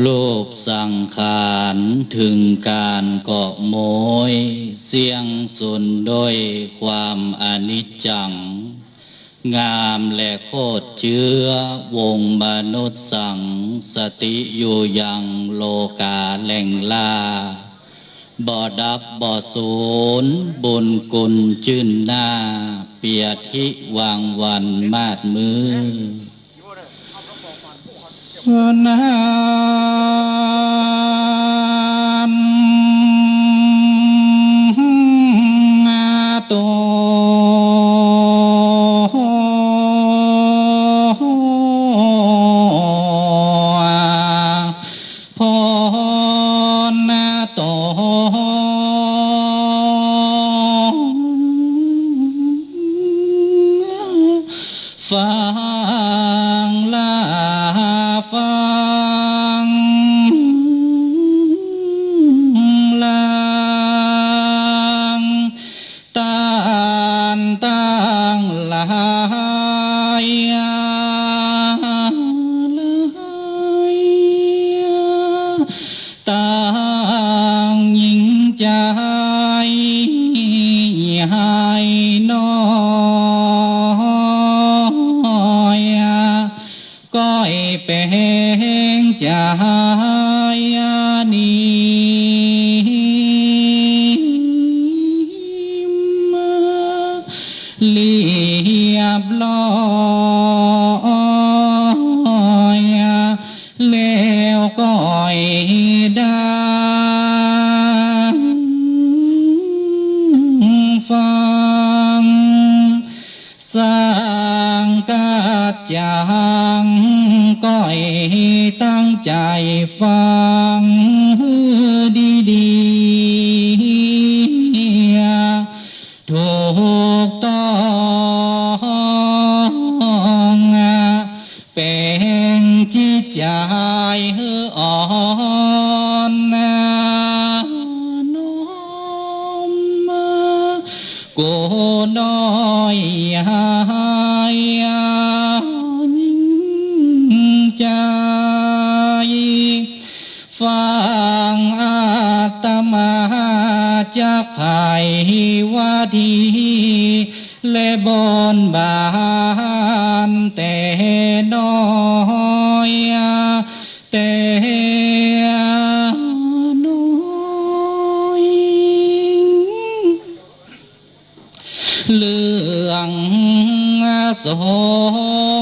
โลกสังขารถึงการเกาะโมย เสียงสุนโดยความอนิจจัง งามและโคตรเชื้อวงมนุษย์สัง สติอยู่ยังโลกาแหล่งลาบ่ดับบ่สูญบุญกุลจื่นหน้า เปียทิวางวันมาดมือ นานโตพอ เรียบร้อยแล้วก็ กูน้อยหายใจฟังอาตมาจะไขว่าดีและบนบา ส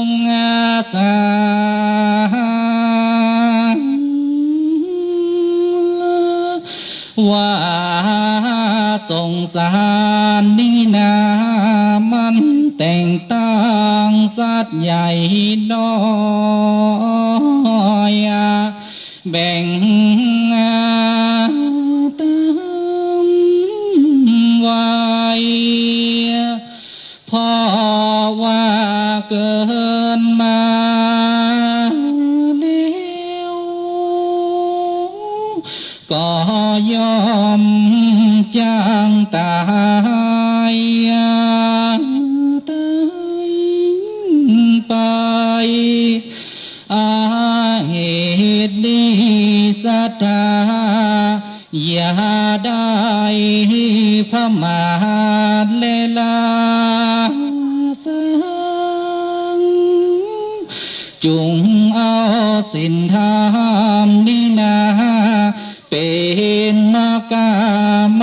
งสารว่าสงสารนี่นามันแต่งตั้งสัตว์ใหญ่น้อยแบ่ง จางตายตายไปอาเหตุนี้ศรัทธาอย่าได้พมาทเลลาสังจุงเอาสินธรรมนี่นาเป็นมากาม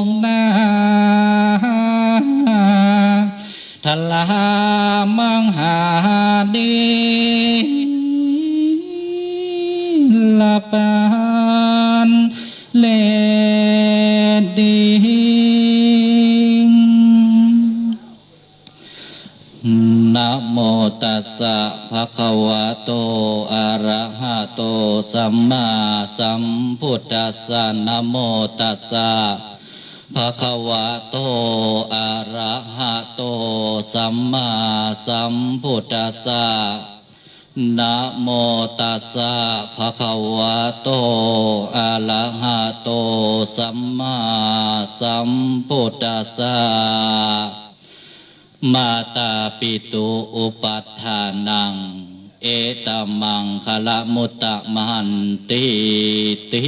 ดละปานเลดิงนะโมตัสสะภะคะวะโตอะระหะโตสัมมาสัมพุทธัสสะนะโมตัสสะ ภะคะวะโต อะระหะโต สัมมาสัมพุทธัสสะนะโมตัสสะภะคะวะโต อะระหะโต สัมมาสัมพุทธัสสะมาตาปิตุอุปัฏฐานัง เอตมังคละมุตตะมหันติติ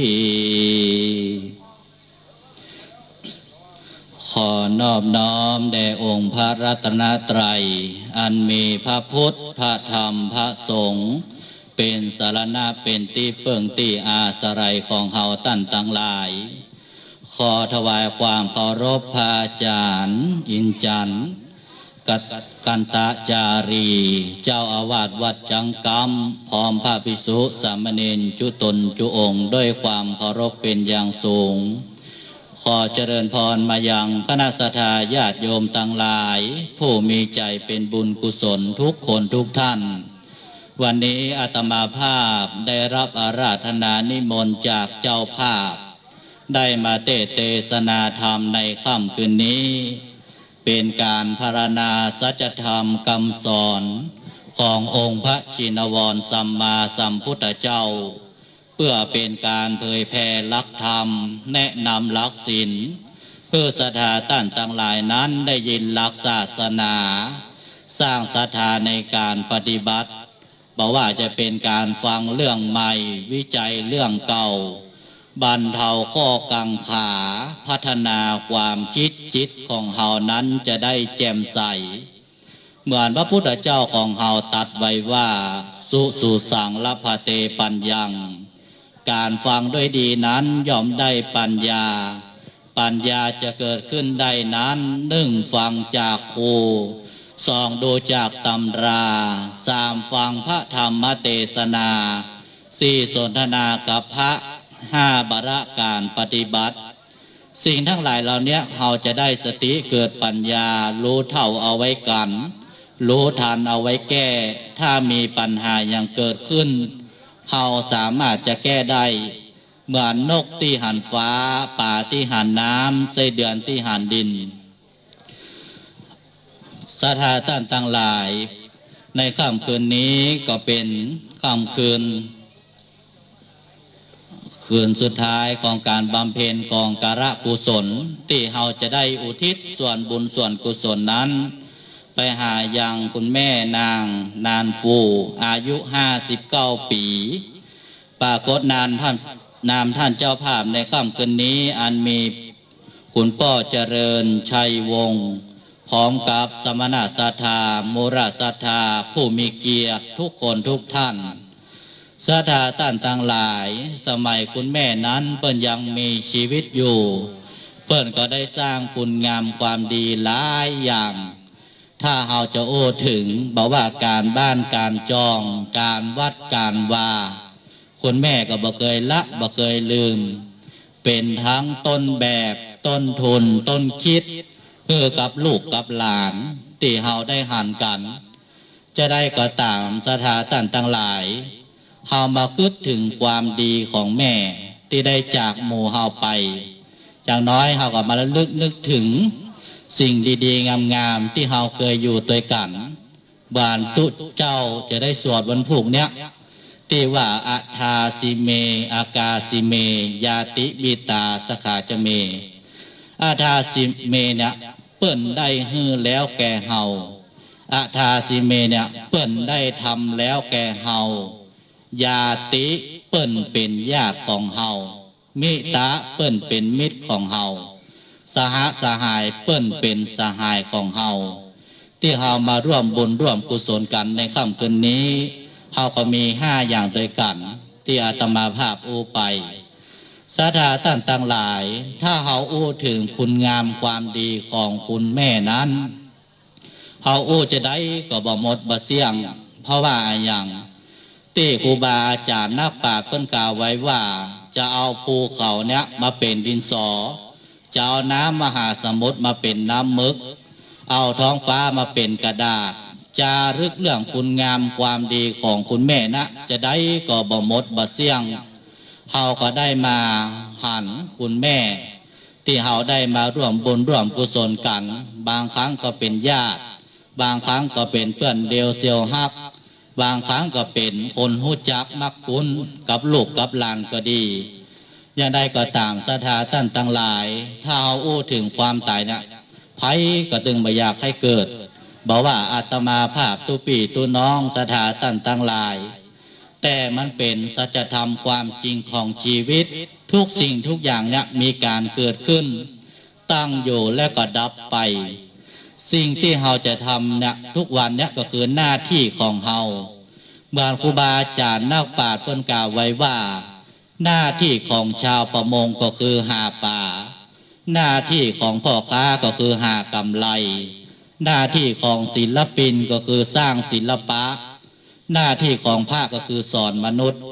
ขอนอบน้อมแด่องค์พระรัตนตรัย อันมีพระพุทธ พระธรรม พระสงฆ์เป็นสารณะเป็นที่เปิ่งที่อาสรัยของเฮาตั้นตั้งหลาย ขอถวายความเคารพพระอาจารย์ อินจันทร์กัตกันตะจารี เจ้าอาวาสวัดจังกรรมพร้อมพระภิกษุสามเณรจุตนจุองค์ด้วยความเคารพเป็นอย่างสูง ขอเจริญพรมายังคณะสัตยาญาติโยมตั้งหลาย ผู้มีใจเป็นบุญกุศลทุกคนทุกท่าน วันนี้อาตมาภาพได้รับอาราธนานิมนต์จากเจ้าภาพ ได้มาเตเตศนาธรรมในค่ำคืนนี้ เป็นการพารณาสัจธรรมคำสอน ขององค์พระชินวรสัมมาสัมพุทธเจ้า เพื่อเป็นการเผยแผ่ลักธรรม แนะนำลักศีลเพื่อสถาต้านต่างหลายนั้นได้ยินลักศาสนา สร้างศรัทธาในการปฏิบัติบอกว่าจะเป็นการฟังเรื่องใหม่ วิจัยเรื่องเก่า บรรเทาข้อกังขา พัฒนาความคิดจิตของเฮานั้นจะได้แจ่มใส เหมือนพระพุทธเจ้าของเฮาตัดไว้ว่า สุสุสังลพเตปัญญัง การฟังด้วยดีนั้นย่อมได้ปัญญา ปัญญาจะเกิดขึ้นได้นั้นหนึ่งฟังจากครูสองดูจากตำราสามฟังพระธรรมเทศนาสี่สนทนากับพระห้าบาระการปฏิบัติ สิ่งทั้งหลายเหล่านี้เราจะได้สติเกิดปัญญา รู้เท่าเอาไว้กัน รู้ทันเอาไว้แก้ ถ้ามีปัญหาอย่างเกิดขึ้น เราสามารถจะแก้ได้เหมือนนกที่หันฟ้า ป่าที่หันน้ำไส้เดือนที่หันดินสถาท่านทั้งหลาย ในค่ำคืนนี้ก็เป็นค่ำคืน คืนสุดท้ายของการบำเพ็ญกองการะกุศล ที่เราจะได้อุทิศส่วนบุญส่วนกุศลนั้น ไปหายังคุณแม่นาง นานฟูอายุห้าสิบเก้าปี ปรากฏนานท่านนามท่านเจ้าภาพในค่ำคืนนี้ อันมีคุณป้อเจริญชัยวงศ์พร้อมกับสมณะสัทธาโมราสัทธาผู้มีเกียรติทุกคนทุกท่านศรัทธาท่านต่างหลาย สมัยคุณแม่นั้นเปิ้นยังมีชีวิตอยู่ เปิ้นก็ได้สร้างคุณงามความดีหลายอย่าง ถ้าเราจะโอ้ถึงบอกว่าการบ้านการจอง การวัดการว่าคุณแม่ก็บ่เคยละบ่เคยลืม เป็นทั้งต้นแบบต้นทุนต้นคิด คือกับลูกกับหลานที่เฮาได้หันกัน จะได้ก็ตามสถาตันตั้งหลายเฮามาคิดถึงความดีของแม่ ที่ได้จากหมู่เฮาไป อย่างน้อยเฮาก็มาระลึกนึกถึง สิ่งดี ๆ งามๆที่เฮาเคยอยู่ตัวกันบานตุเจ้าจะได้สวดวันผูกเนี้ยที่ว่าอาทาสิเม อากาสิเม ยาติบิตาสขาจเม อาทาสิเมเนี่ยเปิ้นได้ฮือแล้วแก่เฮาอาทาสิเมเนี่ยเปิ้นได้ทำแล้วแก่เฮายาติเปิ้นเป็นญาติของเฮามิตะเปิ้นเป็นมิตรของเฮา สหสหายเปิ้นเป็นสหายของเฮาที่เฮามาร่วมบุญร่วมกุศลกันในค่ำคืนนี้เฮาก็มีห้าอย่างโดยกัน ที่อาตมาภาพอูไปสาธาท่านต่างหลาย ถ้าเฮาอู้ถึงคุณงามความดีของคุณแม่นั้นเฮาอู้จะได้ก็บ่หมดบ่เสี่ยง เพราะว่าอย่างที่ครูบาอาจารย์นักปาชญ์เพิ่นกล่าวไว้ว่า จะเอาภูเขาเนี้ยมาเป็นดินสอ จะเอาน้ำมหาสมุทรมาเป็นน้ำมึก เอาท้องฟ้ามาเป็นกระดาษ จารึกเรื่องคุณงามความดีของคุณแม่นะ จะได้ก็บ่หมดบ่เสี่ยงเฮาก็ได้มาหันคุณแม่ ที่เฮาได้มาร่วมบุญร่วมกุศลกัน บางครั้งก็เป็นญาติ บางครั้งก็เป็นเพื่อนเดียวเซียวฮัก บางครั้งก็เป็นคนหู้จักมักคุ้นกับลูกกับหลานก็ดี อย่างใดก็ตามสถาท่านตั้งหลาย ถ้าเอาอู้ถึงความตายเนะไผก็ตึงไม่อยากให้เกิดบอกว่าอาตมาภาพตุปีตุน้องสถาท่านตั้งหลาย แต่มันเป็นสัจธรรมความจริงของชีวิต ทุกสิ่งทุกอย่างเนี่ยมีการเกิดขึ้น ตั้งอยู่และก็ดับไป สิ่งที่เราจะทำเนี่ยทุกวันเนี่ยก็คือหน้าที่ของเราเมื่อครูบาอาจารย์นักปราชญ์เพิ่นกล่าวไว้ว่า หน้าที่ของชาวประมงก็คือหาป่าหน้าที่ของพ่อค้าก็คือหากำไร หน้าที่ของศิลปินก็คือสร้างศิลปะ หน้าที่ของภาคก็คือสอนมนุษย์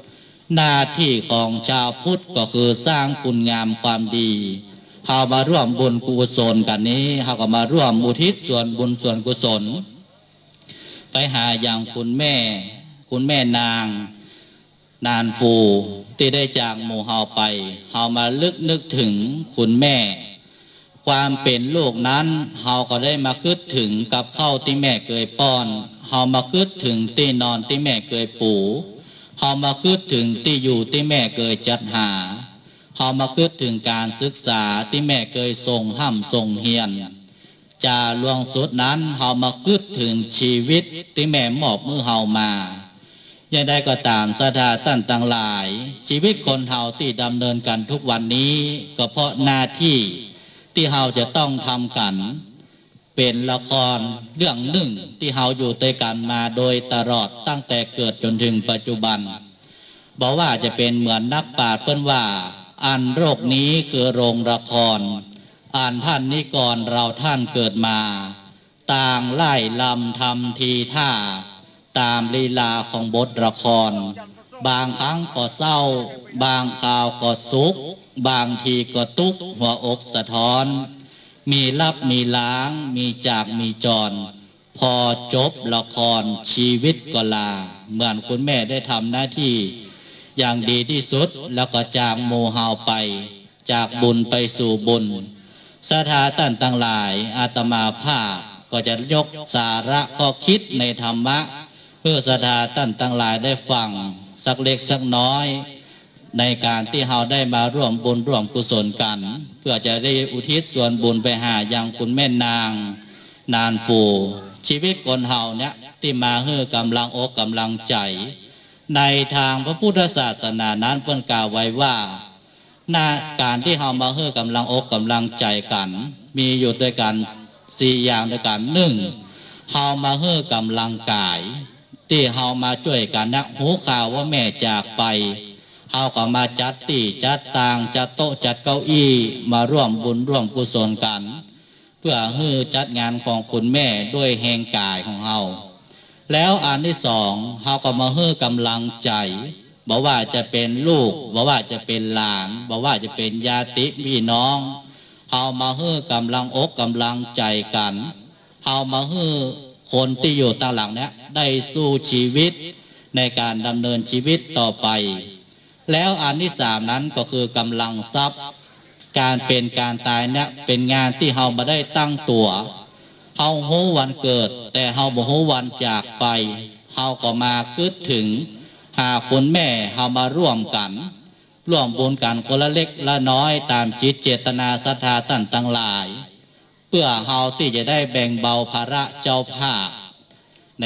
หน้าที่ของชาวพุทธก็คือสร้างคุณงามความดีเรามาร่วมบุญกุศลกันนี้เราก็มาร่วมอุทิศส่วนบุญส่วนกุศล ไปหาอย่างคุณแม่ คุณแม่นาง นานฟูที่ได้จากหมู่เฮาไป เฮามาลึกนึกถึงคุณแม่ ความเป็นลูกนั้น เฮาก็ได้มาคิดถึงกับข้าวที่แม่เคยป้อน เฮามาคิดถึงที่นอนที่แม่เคยปูเฮามาคิดถึงที่อยู่ที่แม่เคยจัดหา เฮามาคิดถึงการศึกษาที่แม่เคยส่งห้ำส่งเฮียนจาลวงสุดนั้น เฮามาคิดถึงชีวิตที่แม่มอบมือเฮามา ย่างใดก็ตามสถาตั้นต่างหลาย ชีวิตคนเฮาที่ดำเนินกันทุกวันนี้ ก็เพราะหน้าที่ที่เฮาจะต้องทำกัน เป็นละครเรื่องหนึ่งที่เฮาอยู่ด้วยกันมาโดยตลอดตั้งแต่เกิดจนถึงปัจจุบันบอกว่าจะเป็นเหมือนนักปราชญ์เพิ่นว่าอันโรคนี้คือโรงละครอ่านท่านนี้ก่อนเราท่านเกิดมา ต่างไล่ลำทำทีท่า ตามลีลาของบทละคร บางครั้งก็เศร้า บางคราวก็สุข บางทีก็ทุกข์หัวอกสะท้อน มีรับมีล้าง มีจากมีจร พอจบละครชีวิตก็ลา เหมือนคุณแม่ได้ทำหน้าที่ อย่างดีที่สุดแล้วก็จากโมเฮาไป จากบุญไปสู่บุญสถาตันตั้งหลายอาตมาภาพก็จะยกสาระข้อคิดในธรรมะ เพื่อสถาตันตั้งหลายได้ฟังสักเล็กสักน้อย ในการที่เราได้มาร่วมบุญร่วมกุศลกัน เพื่อจะได้อุทิศส่วนบุญไปหาอยังคุณแม่นาง นานฟูชีวิตคนเฮาเนี่ยที่มาเฮือกำลังอกกำลังใจ ในทางพระพุทธศาสนานั้นเพิ่นกล่าวไว้ว่าหน้าการที่เฮามาเฮือกำลังอกกำลังใจกัน มีอยู่ด้วยกันสี่อย่างด้วยกันหนึ่งเฮามาเฮือกำลังกาย ที่เฮามาช่วยกันนะหูข่าวว่าแม่จากไปเฮาก็มาจัดตีจัดตางจัดโต๊ะจัดเก้าอี้มาร่วมบุญร่วมกุศลกัน เพื่อฮือจัดงานของคุณแม่ด้วยแหงกายของเฮาแล้วอันที่สองเฮาก็มาเฮือกำลังใจบอกว่าจะเป็นลูกบอกว่าจะเป็นหลานบอกว่าจะเป็นญาติพี่น้องเฮามาเฮือกำลังอกกำลังใจกันเฮามาเฮือ คนที่อยู่ตาหลังเนี้ยได้สู้ชีวิตในการดำเนินชีวิตต่อไป แล้วอันที่สามนั้นก็คือกำลังทรัพย์ การเป็นการตายเนี่ยเป็นงานที่เฮามาได้ตั้งตัวเฮาหูวันเกิด แต่เฮาบ่หูวันจากไปเฮาก็มาคิดถึง หาคุณแม่เฮามาร่วมกัน ร่วมบุญกันคนละเล็กละน้อยตามจิตเจตนาศรัทธาตั้นตั้งหลาย พื่อเฮาที่จะได้แบ่งเบาภาระเจ้าภาพใน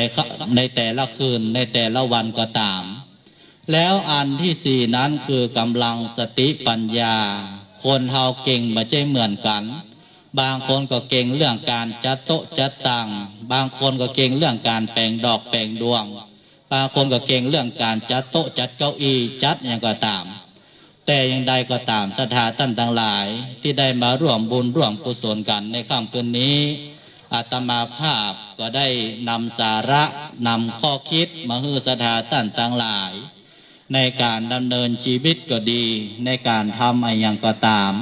ในแต่ละคืนในแต่ละวันก็ตาม แล้วอันที่สี่นั้นคือกำลังสติปัญญา คนเฮาเก่งมาใจเหมือนกัน บางคนก็เก่งเรื่องการจัดโต๊ะจัดตังบางคนก็เก่งเรื่องการแปลงดอกแปลงดวง บางคนก็เก่งเรื่องการจัดโต๊ะจัดเก้าอี้จัดอย่างก็ตาม แต่อย่างใดก็ตามสถาท่านทั้งหลายที่ได้มาร่วมบุญร่วมกุศลกันในค่ำคืนนี้อาตมาภาพก็ได้นำสาระนำข้อคิดมาให้สถาท่านทั้งหลาย ในการดำเนินชีวิตก็ดี ในการทำอะไรอย่างก็ตาม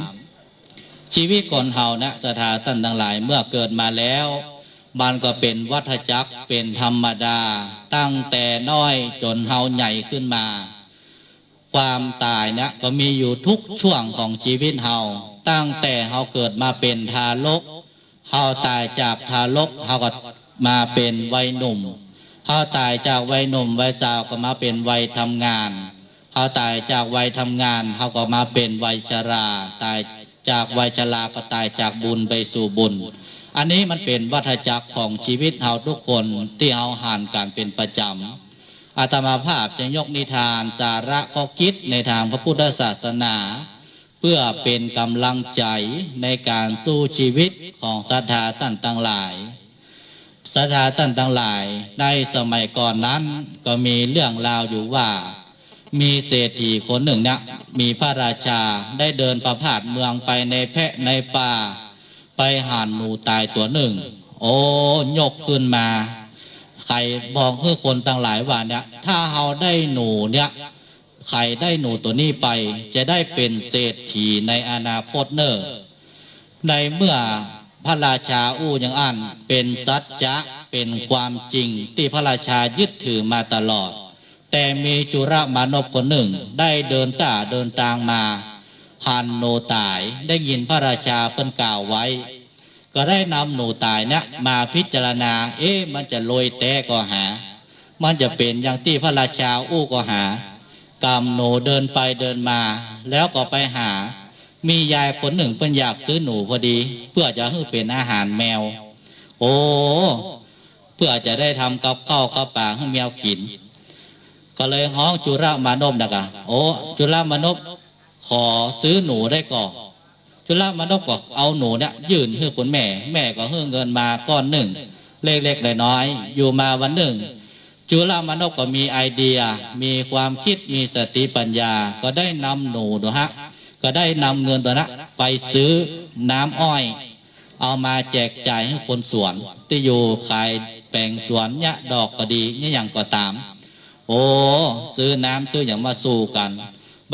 ชีวิตคนเฮานะสถาท่านทั้งหลายเมื่อเกิดมาแล้วมันก็เป็นวัฏจักรเป็นธรรมดา ตั้งแต่น้อยจนเฮาใหญ่ขึ้นมา ความตายเนะก็มีอยู่ทุกช่วงของชีวิตเฮาตั้งแต่เฮาเกิดมาเป็นทารกเฮาตายจากทารกเฮาก็มาเป็นวัยหนุ่มเฮาตายจากวัยหนุ่มวัยสาวก็มาเป็นวัยทำงานเฮาตายจากวัยทำงานเฮาก็มาเป็นวัยชรา ตายจากวัยชราก็ตายจากบุญไปสู่บุญ อันนี้มันเป็นวัฏจักรของชีวิตเฮาทุกคนที่เฮาห่านการเป็นประจำ อาตมาภาพจะยกนิทานสาระข้อคิดในทางพระพุทธศาสนา เพื่อเป็นกำลังใจในการสู้ชีวิตของศรัทธาท่านทั้งหลายศรัทธาท่านทั้งหลายในสมัยก่อนนั้นก็มีเรื่องราวอยู่ว่า มีเศรษฐีคนหนึ่งเนี่ยมีพระราชาได้เดินประพาสเมืองไปในแพะในป่า ไปหานหนูตายตัวหนึ่ง โอ้ยกขึ้นมา ใครบอกเพื่อคนต่างหลายว่าเนี่ย ถ้าเราได้หนูเนี่ยใครได้หนูตัวนี้ไป จะได้เป็นเศรษฐีในอนาคตเนอในเมื่อพระราชาอู้ยังอ่าน เป็นสัจจะเป็นความจริงที่พระราชายึดถือมาตลอด แต่มีจุระมานพคนหนึ่งได้เดินตาเดินตางมาหันโนตายได้ยินพระราชาเพิ่นกล่าวไว้ ก็ได้นำหนูตายเนี่ยมาพิจารณา เอ๊ะมันจะลอยแต่ก็หา มันจะเป็นอย่างที่พระราชาอู้ก็หากำหนูเดินไปเดินมา แล้วก็ไปหา มียายคนหนึ่งเป็นอยากซื้อหนูพอดี เพื่อจะให้เป็นอาหารแมว โอ้เพื่อจะได้ทำกับข้าวกับปลาให้แมวกิน ก็เลยห้องจุระมานพนะกะโอ้จุระมานพขอซื้อหนูได้ก่อน จุลมานพก็เอาหนูเนี่ยยื่นให้คุณแม่ แม่ก็ให้เงินมาก้อนหนึ่ง เล็กๆน้อยๆอยู่มาวันหนึ่ง จุลามนพก็มีไอเดีย มีความคิดมีสติปัญญา ก็ได้นำหนูดูฮะก็ได้นำเงินตัวนั้นไปซื้อน้ำอ้อย เอามาแจกจ่ายให้คนสวน ที่อยู่ขายแปลงสวนเนี่ยดอกก็ดีเนี่ยอย่างก็ตาม โอ้ซื้อน้ำซื้ออย่างมาสู้กัน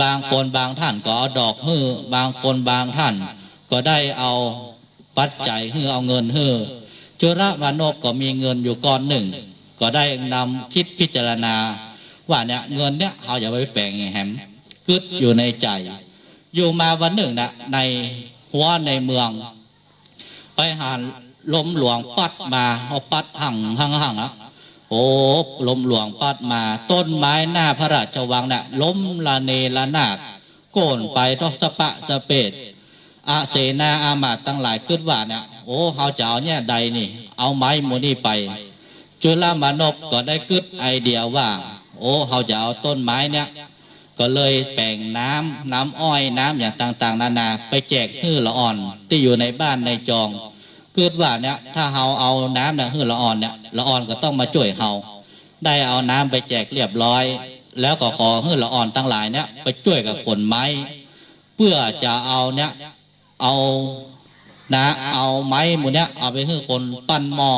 บางคนบางท่านก็เอาดอกฮือบางคนบางท่าน ก็ได้เอาปัจจัยฮือเอาเงินฮือจุระมานพก็มีเงินอยู่ก้อนหนึ่ง ก็ได้นำคิดพิจารณา ว่าเนี่ยเงินเนี่ยเขาอย่าไปแปลงแหมกึดอยู่ในใจ อยู่มาวันหนึ่งนะในหัวในเมือง ไปหาลมหลวงปัดมาเอาปัดหั่งหั่งหั่งอะ โอ้ลมหลวงปัดมา ต้นไม้หน้าพระราชวังน่ะล้มละเนละนาดโกนไปทอกสปะสเปดอาเสนาอามาตตั้งหลายคิดว่าเนี่ยโอ้เขาจะเอาเนี่ยใดนี่ เอาไม้โมนี่ไป จุลามานพก็ได้กึดไอเดียว่า โอ้เขาจะเอาต้นไม้เนี่ย ก็เลยแป่งน้ำน้ำอ้อยน้ำอย่างต่างๆ นานา ไปแจกฮื้อละอ่อนที่อยู่ในบ้านในจอง คิดว่าเนี่ย ถ้าเฮาเอาน้ำเนี่ยฮื้อละอ่อนเนี่ยละอ่อนก็ต้องมาช่วยเฮาได้เอาน้ำไปแจกเรียบร้อย แล้วก็ขอฮื้ละอ่อนตั้งหลายเนี่ย ไปช่วยกับผลไม้ เพื่อจะเอาเนี่ย เอานะ เอาไม้หมูเนี่ยเอาไปให้คนปั้นหม้อ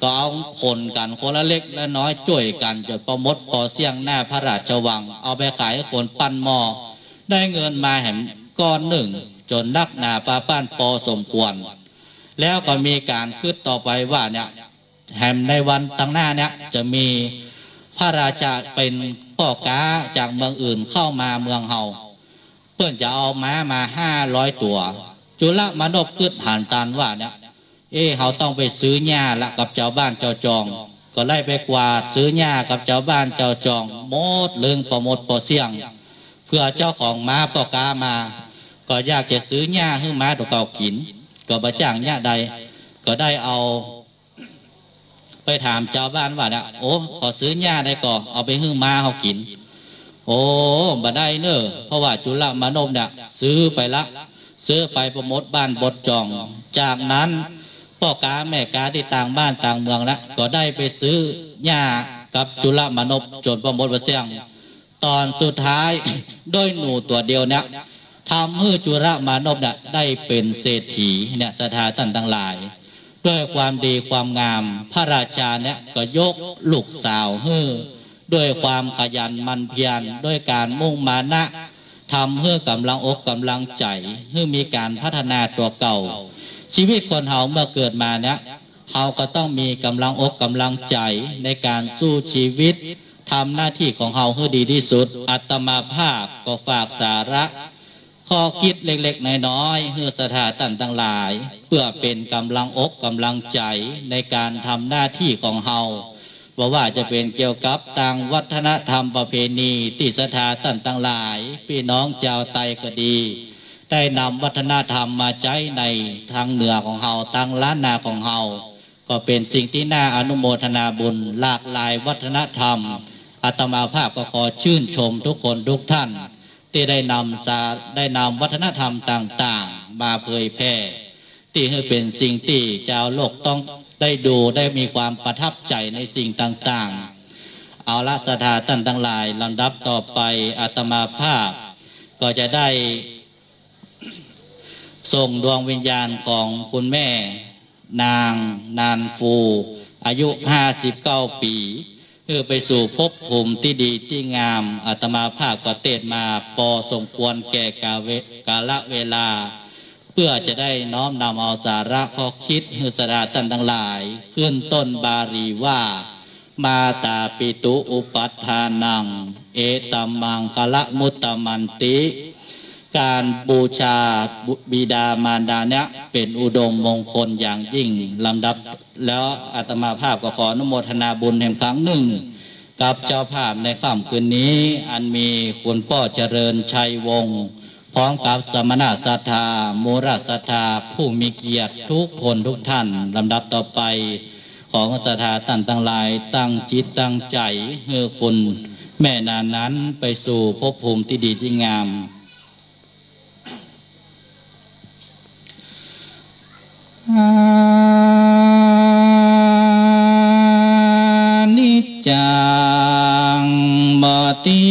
ก็เอาคนกันคนละเล็กและน้อยช่วยกันจนประมดพอเสี่ยงหน้าพระราชวัง เอาไปขายให้คนปั้นหม้อได้เงินมาแหมก้อนหนึ่ง จนนักนาปลาป้านพอสมควร แล้วก็มีการคืดต่อไปว่าเนี่ยแหมในวันตั้งหน้าเนี่ยจะมีพระราชาเป็นพ่อค้าจากเมืองอื่นเข้ามาเมืองเฮาเพื่อนจะเอาม้ามาห้าร้อยตัว จุลมานพคืดหันตานว่าเนี่ยเอ้เขาต้องไปซื้อหญ้าละกับเจ้าบ้านเจ้าจอง ก็ไล่ไปกวาดซื้อหญ้ากับเจ้าบ้านเจ้าจองโมดเลืองประมดประเสียง เพื่อเจ้าของม้าปอกามา ก็อยากจะซื้อหญ้าให้ม้าตัวเก่ากิน ก็บะจ้างหญ้าใด ก็ได้เอา ไปถามเจ้าบ้านว่าเนี่ยโอ้ขอซื้อหญ้าได้ก่อเอาไปให้ม้าเขากิน โอ้บ่ได้เนอะเพราะว่าจุลมานพเนี่ยซื้อไปละ ซื้อไปประมดบ้านบดจอง จากนั้นพ่อกาแม่กาที่ต่างบ้านต่างเมืองล้วก็ได้ไปซื้อหญ้ากับจุลมานพจนประมดประเสียงตอนสุดท้ายด้วยหนูตัวเดียวเนี่ย ทำให้จุลมานพเนี่ยได้เป็นเศรษฐีเนี่ยสถาตันทั้งหลาย ด้วยความดีความงามพระราชาเนี่ยก็ยกลูกสาวให้ด้วยความขยันมันเพียรด้วยการมุ่งมานะทำเพื่อกำลังอกกำลังใจเพื่อมีการพัฒนาตัวเก่า ชีวิตคนเฮาเมื่อเกิดมาเนี่ยเฮาก็ต้องมีกำลังอกกำลังใจในการสู้ชีวิตทำหน้าที่ของเฮาให้ดีที่สุด อัตมาภาพก็ฝากสาระ ข้อคิดเล็กๆน้อยๆเพื่อสถาตันต่างหลาย เพื่อเป็นกำลังอกกำลังใจในการทำหน้าที่ของเฮาว่าว่าจะเป็นเกี่ยวกับต่างวัฒนธรรมประเพณีที่สถาตันต่างหลาย พี่น้องชาวไตก็ดี ได้นำวัฒนธรรมมาใช้ในทางเหนือของเฮาตั้งล้านนาของเฮาก็เป็นสิ่งที่น่าอนุโมทนาบุญหลากหลายวัฒนธรรมอาตมาภาพก็ขอชื่นชมทุกคนทุกท่าน ที่ได้นำจะได้นำวัฒนธรรมต่าง ๆ มาเผยแพร่ที่ให้เป็นสิ่งที่ชาวโลกต้องได้ดูได้มีความประทับใจในสิ่งต่างๆ เอาละสถาท่านทั้งหลายลำดับต่อไปอาตมาภาพ ก็จะได้ ส่งดวงวิญญาณของคุณแม่ นาง นานฟู อายุห้าสิบเก้าปี เพื่อไปสู่ภพภูมิที่ดีที่งามอาตมาภาพก็เตดมาปอสมควรแก่กาเวกาละเวลา เพื่อจะได้น้อมนำเอาสาระข้อคิดฮือสดาตันทั้งหลาย ขึ้นต้นบาลีว่า มาตาปิตุอุปัฏฐานัง เอตัมมังคละมุตตมันติ การบูชาบิดามารดาเนี่ยเป็นอุดมมงคลอย่างยิ่งลำดับ แล้วอาตมาภาพก็ขออนุโมทนาบุญแห่งครั้งหนึ่ง กับเจ้าภาพในค่ำคืนนี้ อันมีคุณพ่อเจริญชัยวงศ์พร้อมกับสมณะศรัทธามูรศรัทธาผู้มีเกียรติทุกคนทุกท่านลำดับต่อไป ของศรัทธาท่านทั้งหลาย ตั้งจิตตั้งใจเพื่อคุณแม่นานนั้นไปสู่ภพภูมิที่ดีที่งาม นิจจังบ่เตี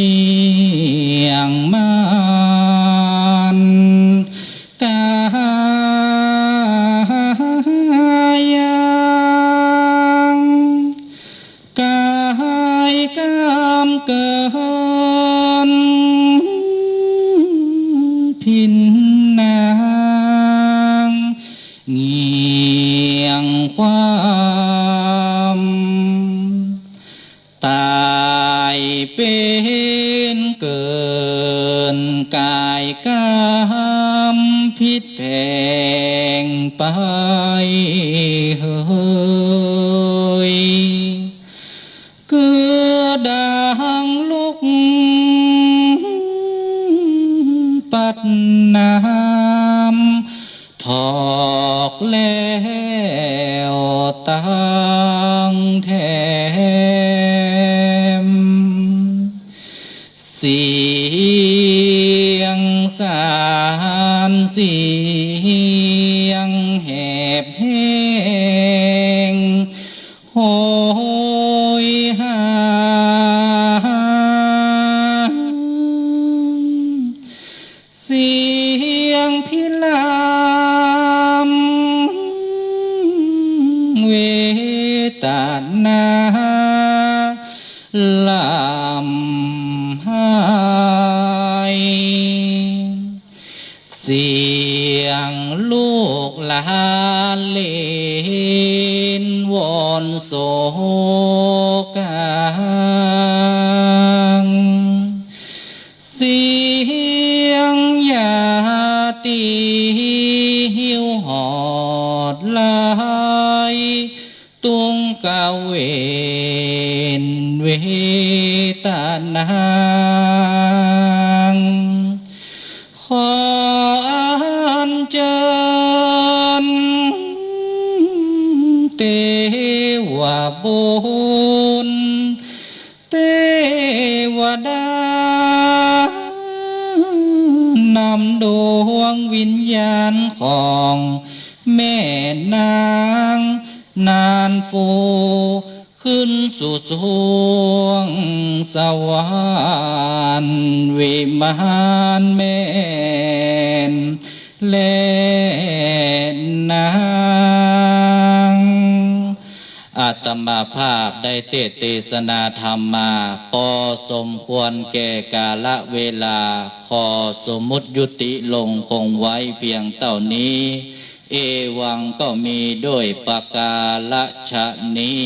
แล้วตั้งแถมเสียงสารเสีย กหลานเล่นวอนโศกางเสียงยาตีหิวหอดลายตุงกาเวนเว บุญเทวดานำดวงวิญญาณของแม่นางนานฟูขึ้นสู่สวงสวรรค์วิมานแม่นและนางอา ตมาภาพได้เทศเทศนาธรรมมาพอสมควรแก่กาละเวลา ขอสมมุติยุติลงคงไว้เพียงเท่านี้ เอวังก็มีด้วยปากกาละชะนี้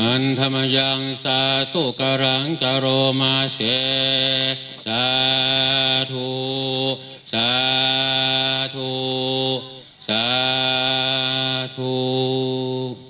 อันธรรมยังสาธุกรังกโรมาเชสาธุสาธุสาธุ